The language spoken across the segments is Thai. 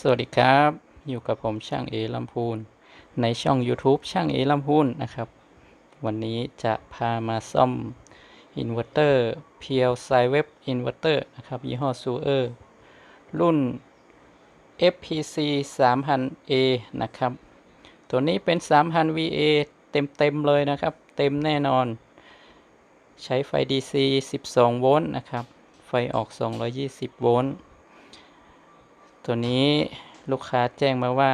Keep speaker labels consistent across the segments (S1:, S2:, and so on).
S1: สวัสดีครับ อยู่กับผมช่างเอลำพูน ในช่อง YouTube ช่างเอลำพูนนะครับ วันนี้จะพามาซ่อมอินเวอร์เตอร์เพียวไซเว็บอินเวอร์เตอร์นะครับ ยี่ห้อซูเออร์รุ่น FPC 3000A นะครับ ตัวนี้เป็น 3000 VA เต็มเต็มเลยนะครับ เต็มแน่นอน ใช้ไฟ DC 12 โวลต์นะครับ ไฟออก 220 โวลต์ ตัวนี้ลูกค้าแจ้งมาว่า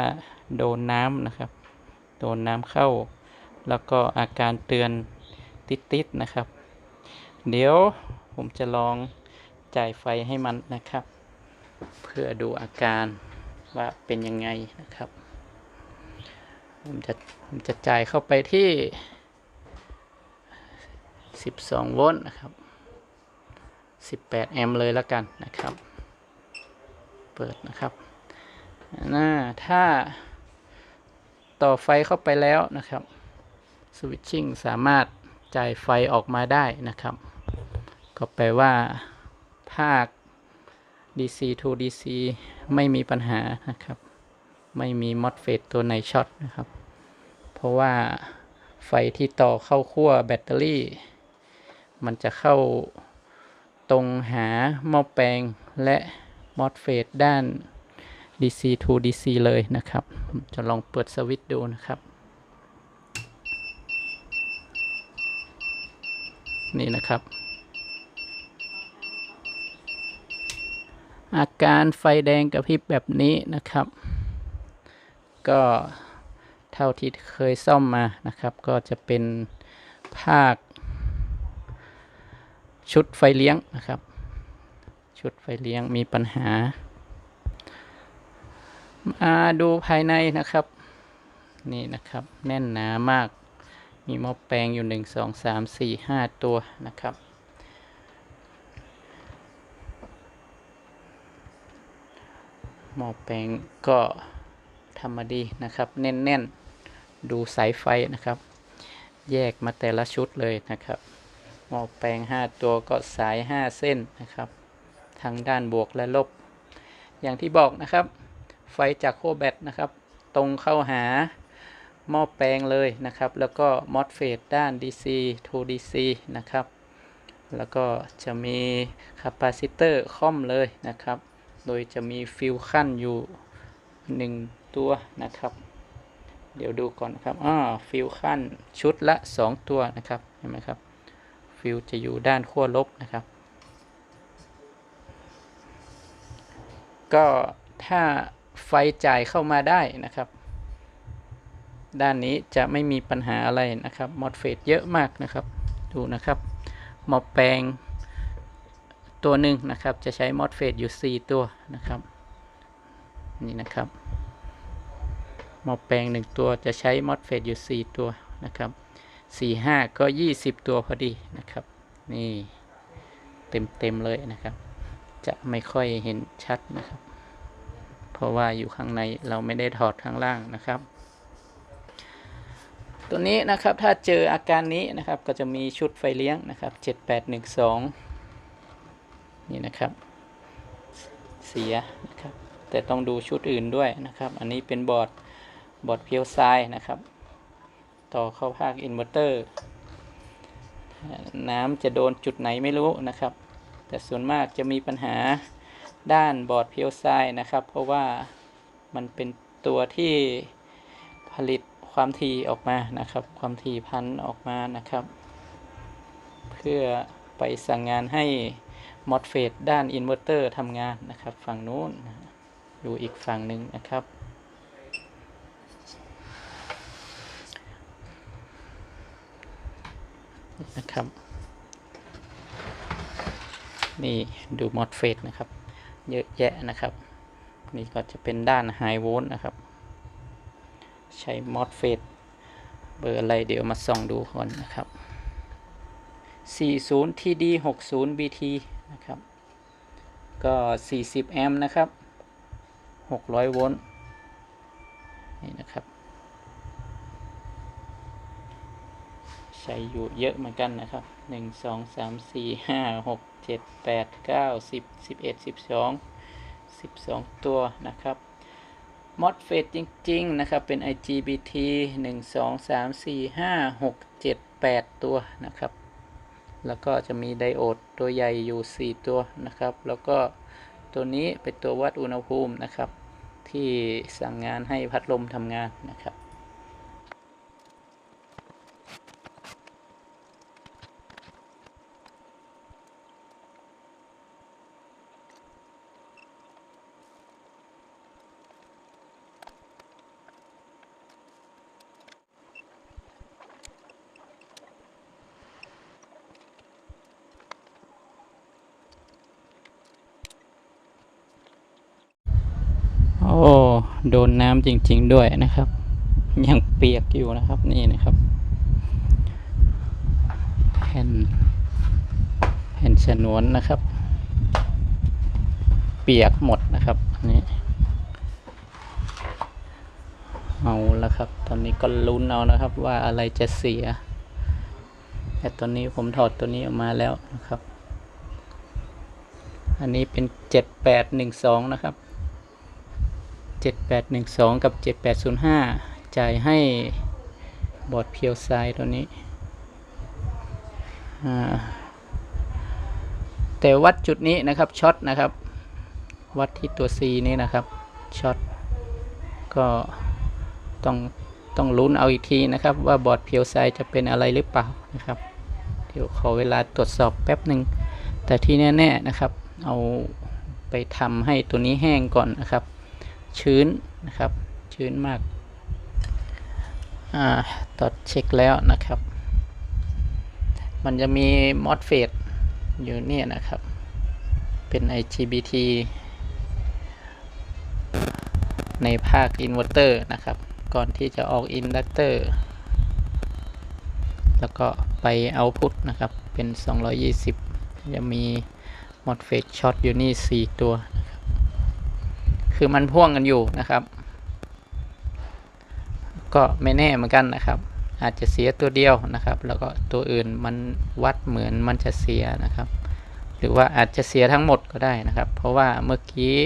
S1: โดนน้ำนะครับ โดนน้ำเข้า แล้วก็อาการเตือนติดๆนะครับ เดี๋ยวผมจะลองจ่ายไฟให้มันนะครับ เพื่อดูอาการว่าเป็นยังไงนะครับ ผมจะผมจะจ่ายเข้าไปที่ 12 โวลต์นะครับ 18 แอมป์เลยแล้วกันนะครับ เปิดนะครับน่าถ้าต่อไฟเข้าไปแล้วนะครับสวิตชิ่งสามารถจ่ายไฟออกมาได้นะครับ ก็แปลว่าภาค DC to DC ไม่มีปัญหานะครับ ไม่มีมอสเฟตตัวไหนช็อตนะครับ เพราะว่าไฟที่ต่อเข้าขั้วแบตเตอรี่ มันจะเข้าตรงหาหม้อแปลงและ มอสเฟตด้าน DC to DC เลยนะครับ จะลองเปิดสวิตช์ดูนะครับ นี่นะครับ อาการไฟแดงกระพริบแบบนี้นะครับ ก็เท่าที่เคยซ่อมมานะครับ ก็จะเป็นภาคชุดไฟเลี้ยงนะครับ ชุดไฟเลี้ยงมีปัญหา มาดูภายในนะครับ นี่นะครับแน่นหนามาก มีหม้อแปลงอยู่หนึ่งสองสามสี่ห้าตัวนะครับหม้อแปลงก็ทำมาดีนะครับ แน่นๆ ดูสายไฟนะครับ แยกมาแต่ละชุดเลยนะครับหม้อแปลง 5 ตัวก็สาย 5 เส้นนะครับ ทั้งด้านบวกและลบ อย่างที่บอกนะครับ ไฟจากโคแบตนะครับ ตรงเข้าหาหม้อแปลงเลยนะครับ แล้วก็มอสเฟตด้าน DC to DC นะครับ แล้วก็จะมีคาปาซิเตอร์ค่อมเลยนะครับ โดยจะมีฟิวขั้นอยู่ 1 ตัวนะครับ เดี๋ยวดูก่อนนครับอ่าฟิวขั้นชุดละ 2 ตัวนะครับ เห็นไหมครับ ฟิวจะอยู่ด้านขั้วลบนะครับ ก็ถ้าไฟจ่ายเข้ามาได้นะครับ ด้านนี้จะไม่มีปัญหาอะไรนะครับมอดเฟตเยอะมากนะครับ ดูนะครับหมอแปลงตัวหนึ่งนะครับ จะใช้มอดเฟตอยู่ 4 ตัวนะครับ นี่นะครับหมอแปลงหนึ่งตัวจะใช้มอดเฟตอยู่ 4 ตัวนะครับ 4 5 ก็ 20 ตัวพอดีนะครับ นี่เต็มเต็มเลยนะครับ จะไม่ค่อยเห็นชัดนะครับ เพราะว่าอยู่ข้างในเราไม่ได้ถอดข้างล่างนะครับ ตัวนี้นะครับถ้าเจออาการนี้นะครับก็จะมีชุดไฟเลี้ยงนะครับ7812 นี่นะครับ เสียนะครับ แต่ต้องดูชุดอื่นด้วยนะครับ อันนี้เป็นบอร์ดบอร์ดเพียวไซนะครับ ต่อเข้าภาคอินเวอร์เตอร์น้ำจะโดนจุดไหนไม่รู้นะครับ แต่ส่วนมากจะมีปัญหาด้านบอร์ดเพียวไซนะครับ เพราะว่ามันเป็นตัวที่ผลิตความถี่ออกมานะครับ ความถี่พันออกมานะครับ เพื่อไปสั่งงานให้มอดเฟตด้านอินเวอร์เตอร์ทำงานนะครับ ฝั่งนู้นอยู่อีกฝั่งหนึ่งนะครับนะครับ นี่ดูมอดเฟตนะครับ เยอะแยะนะครับ นี่ก็จะเป็นด้านไฮโวลต์นะครับ ใช้มอดเฟตเบอร์อะไรเดี๋ยวมาส่องดูก่อนนะครับ 40 TD 60 BT นะครับ ก็ 40 แอมป์นะครับ 600 โวลต์ นี่นะครับ ใช้อยู่เยอะเหมือนกันนะครับหนึ่งสองสามสี่ห้าหกเจ็ดแปดเก้าสิบสิบเอ็ดสิบสองสิบสองตัวนะครับมอสเฟตจริง ๆ นะครับ เป็น IGBT 1 2 3 4 5 6 7 8 ตัวนะครับ แล้วก็จะมีไดโอดตัวใหญ่อยู่ 4 ตัวนะครับ แล้วก็ตัวนี้เป็นตัววัดอุณหภูมินะครับ ที่สั่งงานให้พัดลมทำงานนะครับ โอ้ โดนน้ำจริง ๆ ด้วยนะครับ ยังเปียกอยู่นะครับนี่นะครับ แผ่นแผ่นฉนวนนะครับ เปียกหมดนะครับอันนี้เอาละครับ ตอนนี้ก็ลุ้นเอานะครับ ว่าอะไรจะเสีย แต่ตอนนี้ผมถอดตัวนี้ออกมาแล้วนะครับ อันนี้เป็นเจ็ดแปดหนึ่งสองนะครับ 7812 กับ 7805 จ่ายให้บอร์ดเพียวไซด์ตัวนี้ แต่วัดจุดนี้นะครับช็อตนะครับ วัดที่ตัว C นี่นะครับช็อตก็ต้องต้องลุ้นเอาอีกทีนะครับ ว่าบอร์ดเพียวไซด์จะเป็นอะไรหรือเปล่านะครับ เดี๋ยวขอเวลาตรวจสอบแป๊บหนึ่งแต่ที่แน่ ๆนะครับ เอาไปทำให้ตัวนี้แห้งก่อนนะครับ ชื้นนะครับ ชื้นมากอ่าตรวจเช็คแล้วนะครับ มันจะมีมอสเฟตอยู่เนี่ยนะครับ เป็น IGBT ในภาคอินเวอร์เตอร์นะครับ ก่อนที่จะออกอินดักเตอร์แล้วก็ไปเอาพุทนะครับ เป็น 220 จะมีมอสเฟตช็อตอยู่นี่ 4 ตัว คือมันพ่วงกันอยู่นะครับ ก็ไม่แน่เหมือนกันนะครับ อาจจะเสียตัวเดียวนะครับ แล้วก็ตัวอื่นมันวัดเหมือนมันจะเสียนะครับ หรือว่าอาจจะเสียทั้งหมดก็ได้นะครับ เพราะว่าเมื่อกี้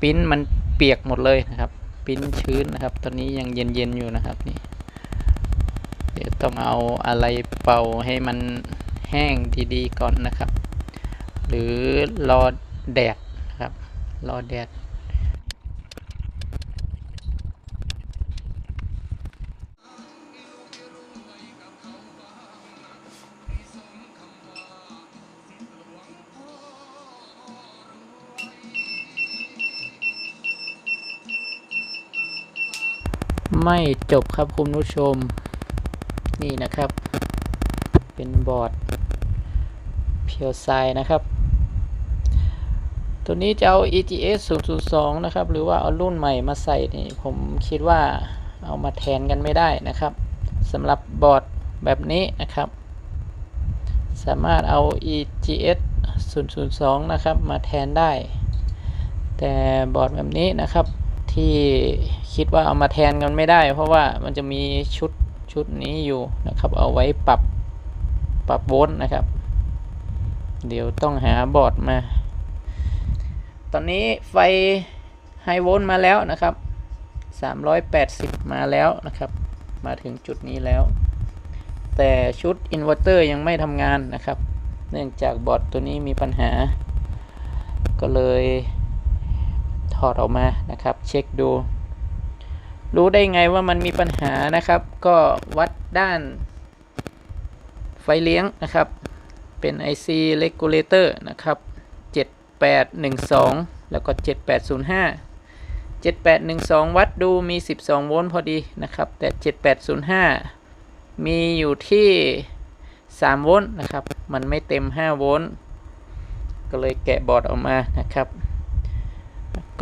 S1: ปิ้นมันเปียกหมดเลยนะครับ ปิ้นชื้นนะครับ ตอนนี้ยังเย็นๆอยู่นะครับนี่เดี๋ยวต้องเอาอะไรเป่าให้มันแห้งดีๆก่อนนะครับ หรือรอแดดนะครับ รอแดด ไม่จบครับคุณผู้ชม นี่นะครับ เป็นบอร์ดเพียวไซนะครับ ตัวนี้จะเอา EGS 002 นะครับ หรือว่าเอารุ่นใหม่มาใส่นี่ผมคิดว่าเอามาแทนกันไม่ได้นะครับสำหรับบอร์ดแบบนี้นะครับ สามารถเอา EGS 002 นะครับ มาแทนได้ แต่บอร์ดแบบนี้นะครับ ที่คิดว่าเอามาแทนกันไม่ได้ เพราะว่ามันจะมีชุดชุดนี้อยู่นะครับ เอาไว้ปรับปรับโวลต์นะครับ เดี๋ยวต้องหาบอร์ดมา ตอนนี้ไฟไฮโวลต์มาแล้วนะครับ 380 มาแล้วนะครับ มาถึงจุดนี้แล้ว แต่ชุดอินเวอร์เตอร์ยังไม่ทำงานนะครับ เนื่องจากบอร์ดตัวนี้มีปัญหา ก็เลยถอดออกมานะครับ เช็คดู รู้ได้ไงว่ามันมีปัญหานะครับ ก็วัดด้านไฟเลี้ยงนะครับ เป็น IC regulator นะครับ 7812 แล้วก็ 7805 7812 วัดดูมี 12 โวลต์พอดีนะครับ แต่ 7805 มีอยู่ที่ 3 โวลต์นะครับ มันไม่เต็ม 5 โวลต์ ก็เลยแกะบอร์ดออกมานะครับ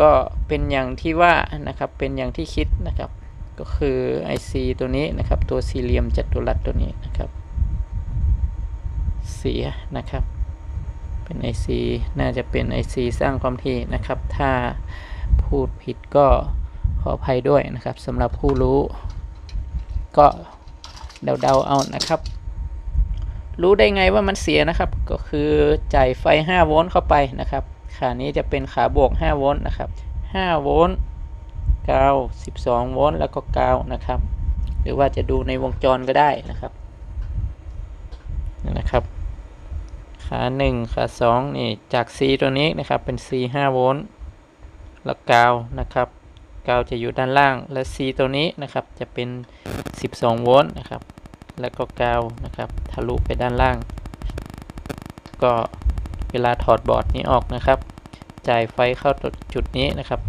S1: ก็ เป็นอย่างที่ว่านะครับเป็นอย่างที่คิดนะครับ ก็คือ IC ตัวนี้นะครับ ตัวสี่เหลี่ยมจัตุรัสตัวนี้นะครับ เสียนะครับ เป็น IC น่าจะเป็น IC สร้างความถี่นะครับ ถ้าพูดผิดก็ขออภัยด้วยนะครับสำหรับผู้รู้ ก็เดาๆเอานะครับ รู้ได้ไงว่ามันเสียนะครับ ก็คือจ่ายไฟ 5 โวลต์เข้าไปนะครับขานี้จะเป็นขาบวก 5 โวลต์นะครับ 5 โวลต์กาว 12 โวลต์แล้วก็กาวนะครับ หรือว่าจะดูในวงจรก็ได้นะครับนี่นะครับ ขา 1 ขา 2 นี่จาก C ตัวนี้นะครับเป็น C 5 โวลต์แล้วกาวนะครับ กาวจะอยู่ด้านล่างและ C ตัวนี้นะครับจะเป็น 12 โวลต์นะครับ แล้วก็กาวนะครับทะลุไปด้านล่าง ก็เวลาถอดบอร์ดนี้ออกนะครับ จ่ายไฟเข้าจุดนี้นะครับ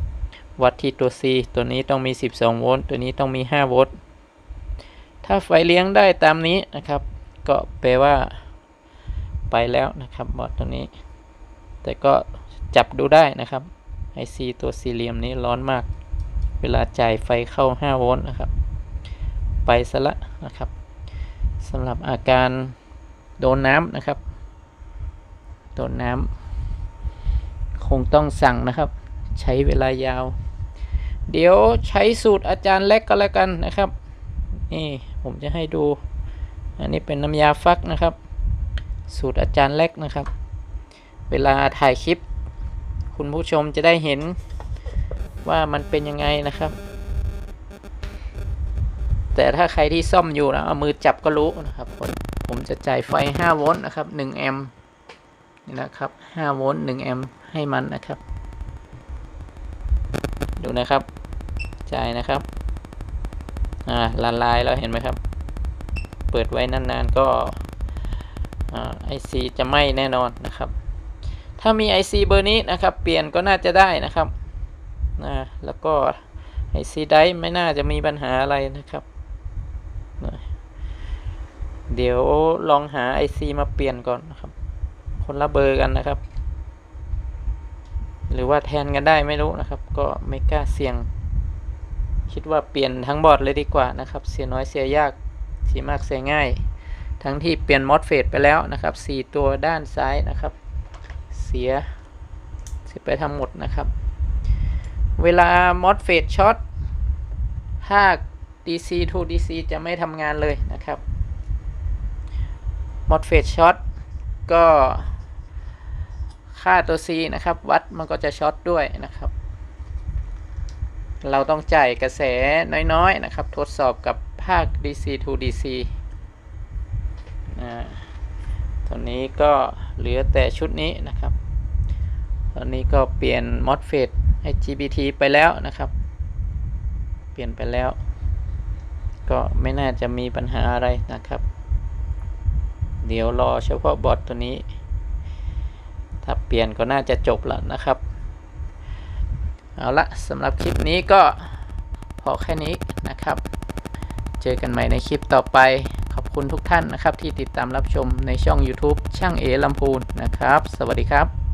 S1: วัดที่ตัว C ตัวนี้ต้องมี 12 โวลต์ตัวนี้ต้องมี 5 โวลต์ถ้าไฟเลี้ยงได้ตามนี้นะครับ ก็แปลว่า ไปแล้วนะครับบอร์ดตัวนี้ แต่ก็จับดูได้นะครับ IC ตัวสี่เหลี่ยมนี้ร้อนมาก เวลาจ่ายไฟเข้า 5 โวลต์นะครับ ไปซะละนะครับสำหรับอาการโดนน้ำนะครับ โดนน้ำ คงต้องสั่งนะครับ ใช้เวลายาว เดี๋ยวใช้สูตรอาจารย์เล็กก็แล้วกันนะครับ นี่ผมจะให้ดู อันนี้เป็นน้ำยาฟักนะครับ สูตรอาจารย์เล็กนะครับ เวลาถ่ายคลิป คุณผู้ชมจะได้เห็นว่ามันเป็นยังไงนะครับ แต่ถ้าใครที่ซ่อมอยู่นะเอามือจับก็รู้นะครับ ผมจะจ่ายไฟ 5 โวลต์นะครับ 1 แอมป์ นี่นะครับ5โวลต์1แอมป์ให้มันนะครับ ดูนะครับ จ่ายนะครับ อ่าละลายแล้วเห็นไหมครับ เปิดไว้นานๆก็ไอซีจะไหม้แน่นอนนะครับ ถ้ามี IC เบอร์นี้นะครับ เปลี่ยนก็น่าจะได้นะครับนะแล้วก็ IC ไดไม่น่าจะมีปัญหาอะไรนะครับ เดี๋ยวลองหา IC มาเปลี่ยนก่อนนะครับ คนละเบอร์กันนะครับ หรือว่าแทนกันได้ไม่รู้นะครับ ก็ไม่กล้าเสี่ยง คิดว่าเปลี่ยนทั้งบอร์ดเลยดีกว่านะครับ เสียน้อยเสียยากเสียมากเสียง่าย ทั้งที่เปลี่ยนมอสเฟตไปแล้วนะครับ 4 ตัวด้านซ้ายนะครับ เสียเสียไปทั้งหมดนะครับ เวลามอสเฟตช็อตถ้า DC to DC จะไม่ทำงานเลยนะครับ มอสเฟตช็อตก็ ค่าตัว C นะครับ วัดมันก็จะช็อตด้วยนะครับ เราต้องจ่ายกระแสน้อยๆนะครับ ทดสอบกับภาค DC to DC อ่าตอนนี้ก็เหลือแต่ชุดนี้นะครับ ตอนนี้ก็เปลี่ยน MOSFET IGBT ไปแล้วนะครับ เปลี่ยนไปแล้ว ก็ไม่น่าจะมีปัญหาอะไรนะครับ เดี๋ยวรอเฉพาะบอร์ดตัวนี้ ถ้าเปลี่ยนก็น่าจะจบแล้วนะครับ เอาละสำหรับคลิปนี้ก็พอแค่นี้นะครับ เจอกันใหม่ในคลิปต่อไป ขอบคุณทุกท่านนะครับที่ติดตามรับชมในช่อง YouTube ช่างเอลำพูนนะครับ สวัสดีครับ